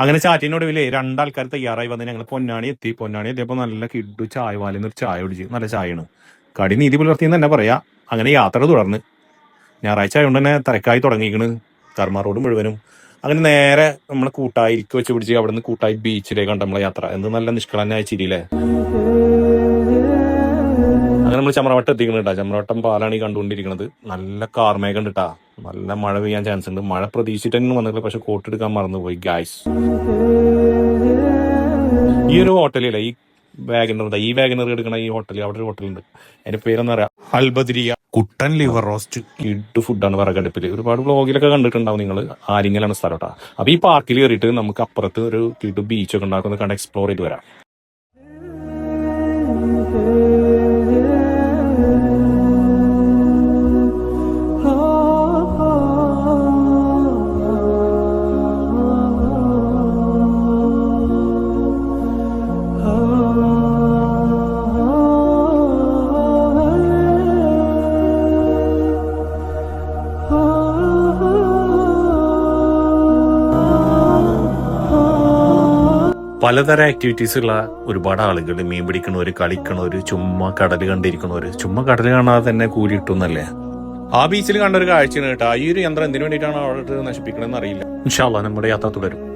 അങ്ങനെ ചാറ്റിനൊടുവിൽ രണ്ടാൾക്കാർ തയ്യാറായി വന്ന് ഞങ്ങൾ പൊന്നാണി എത്തി. പൊന്നാണി എത്തിയപ്പോൾ നല്ല കിഡു ചായ വാലിന്ന് ഒരു ചായ കുടിച്ച് നല്ല ചായയാണ്. കടി നീതി പുലർത്തിയെന്ന് തന്നെ പറയാം. അങ്ങനെ യാത്ര തുടർന്ന്. ഞായറാഴ്ച ആയതുകൊണ്ട് തന്നെ തിരക്കായി തുടങ്ങിയിരിക്കണ് കർമ്മ റോഡ് മുഴുവനും. അങ്ങനെ നേരെ നമ്മളെ കൂട്ടായിക്ക് വെച്ച് പിടിച്ച് അവിടെ നിന്ന് കൂട്ടായി ബീച്ചിലേക്ക് കണ്ട നമ്മളെ യാത്ര. എന്ത് നല്ല നിഷ്കളനായ ചിരിയില്ലേ? അങ്ങനെ നമ്മൾ ചമ്രവട്ടം എത്തിക്കുന്നുണ്ടാ ചമ്രവട്ടം പാലാണ് ഈ കണ്ടുകൊണ്ടിരിക്കുന്നത് നല്ല കാർമേ ഉണ്ട് ട്ടാ. നല്ല മഴ പെയ്യാൻ ചാൻസ് ഉണ്ട്. മഴ പ്രതീക്ഷിച്ചിട്ട് തന്നെ വന്നിട്ടില്ല. പക്ഷെ കോട്ട് എടുക്കാൻ മറന്നുപോയി ഗായ്സ് ഈ ഒരു ഹോട്ടലില്ല ഈ വാഗനർ ഈ വാഗനർ എടുക്കണ ഈ ഹോട്ടലിൽ അവിടെ ഒരു ഹോട്ടലുണ്ട് അതിന്റെ പേരെന്ന് പറയാം അൽബദിരിയ കുട്ടൻ ലിവർ റോസ്റ്റ്. കിഡ് ഫുഡാണ് വിറകടുപ്പിൽ ഒരുപാട് വ്ളോഗിലൊക്കെ കണ്ടിട്ടുണ്ടാവും നിങ്ങൾ ആരിങ്ങലാണ് സ്ഥലം കേട്ടോ അപ്പൊ ഈ പാർക്കിൽ കയറിയിട്ട് നമുക്ക് അപ്പുറത്ത് ഒരു കിഡ് ബീച്ചൊക്കെ ഉണ്ടാക്കുന്നത് കണ്ട് എക്സ്പ്ലോർ ചെയ്ത് വരാം. പലതരം ആക്ടിവിറ്റീസ് ഉള്ള ഒരുപാട് ആളുകൾ മീൻ പിടിക്കണവര് കളിക്കണവര് ചുമ്മാ കടൽ കണ്ടിരിക്കണവര്. ചുമ്മാ കടൽ കാണാതെ തന്നെ കൂലി കിട്ടുന്നല്ലേ ആ ബീച്ചിൽ കണ്ട ഒരു കാഴ്ചയാണ് കേട്ടോ. ഈ ഒരു യന്ത്രം എന്തിനു വേണ്ടിയിട്ടാണ് അവിടെ നശിപ്പിക്കണമെന്ന് അറിയില്ല. ഇൻഷാല്ല നമ്മുടെ യാത്ര തുടരും.